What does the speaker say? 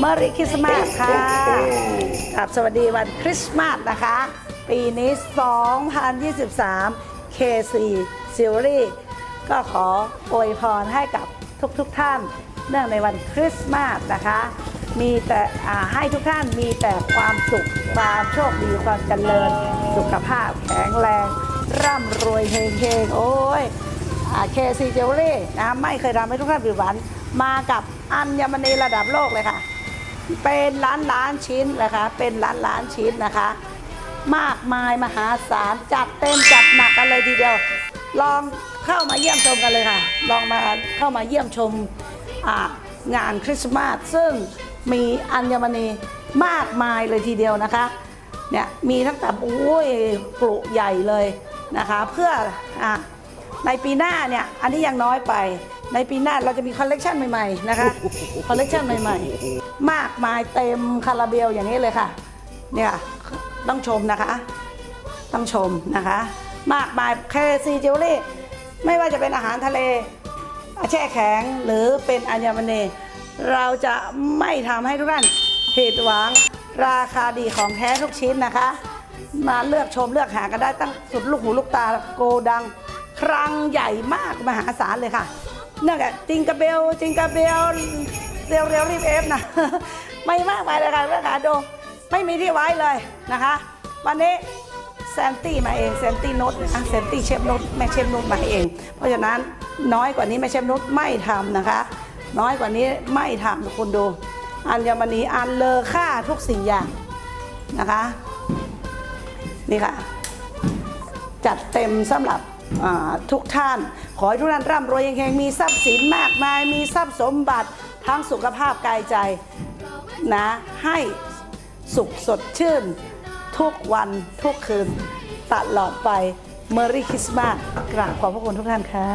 เมอรี่คริสต์มาสค่ะกับสวัสดีวันคริสต์มาสนะคะ ปีนี้ 2023 KC Series ก็ขออวยพรให้กับทุกๆทท่าน เนื่องในวันคริสต์มาสนะคะ มีแต่ให้ทุกท่านมีแต่ความสุขความโชคดีความเจริญ สุขภาพแข็งแรง ร่ำรวยเฮงๆ โอ้ยเคซีเจลลี่นะไม่เคยทำให้ทุกท่านผิดหวังมากับอัญมณีระดับโลกเลยค่ะ เป็นล้านล้านชิ้นนะคะ เป็นล้านล้านชิ้นนะคะ มากมายมหาศาลจัดเต็มจัดหนักกันเลยทีเดียว ลองเข้ามาเยี่ยมชมกันเลยค่ะ ลองมาเข้ามาเยี่ยมชมงานคริสต์มาสซึ่งมีอัญมณีมากมายเลยทีเดียวนะคะเนี่ยมีทั้งแต่โอ้ยกลุใหญ่เลยนะคะ เพื่ออในปีหน้าเนี่ยอันนี้ยังน้อยไป ในปีหน้าเราจะมีคอลเลกชันใหม่ๆนะคะคอลเลกชันใหม่ๆ มากมายเต็มคาราเบลอย่างนี้เลยค่ะเนี่ยต้องชมนะคะ ต้องชมนะคะ มากมายเคซีจิวเล่ไม่ว่าจะเป็นอาหารทะเลแช่แข็งหรือเป็นอัญมณีเราจะไม่ทำให้ทุกท่านผิดหวังราคาดีของแท้ทุกชิ้นนะคะ มาเลือกชมเลือกหากันได้ตั้งสุดลูกหูลูกตาโกดัง ครังใหญ่มากมหาศาลเลยค่ะ นั่นแหละจิงกระเบลจิงกระเบลเร็วเร็วรีบเอฟนะ ไม่มากมายเลยค่ะเรื่องขาดูไม่มีที่ไว้เลยนะคะ วันนี้แซนตี้มาเองแซนตี้นุชนะแซนตี้เชฟนุชแม่เชฟนุชมาเอง เพราะฉะนั้นน้อยกว่านี้แม่เชฟนุชไม่ทำนะคะ น้อยกว่านี้ไม่ทำทุกคนดู อัญมณีอันเลอค่าทุกสิ่งอย่างนะคะ นี่ค่ะ จัดเต็มสำหรับ ทุกท่าน ขอให้ทุกท่านร่ำรวยแห่งๆมีทรัพย์สินมากมาย มีทรัพย์สมบัติทั้งสุขภาพกายใจนะให้สุขสดชื่น ทุกวันทุกคืน ตลอดไปเมอรี่คริสต์มาสกราบขอบพระคุณทุกท่านค่ะ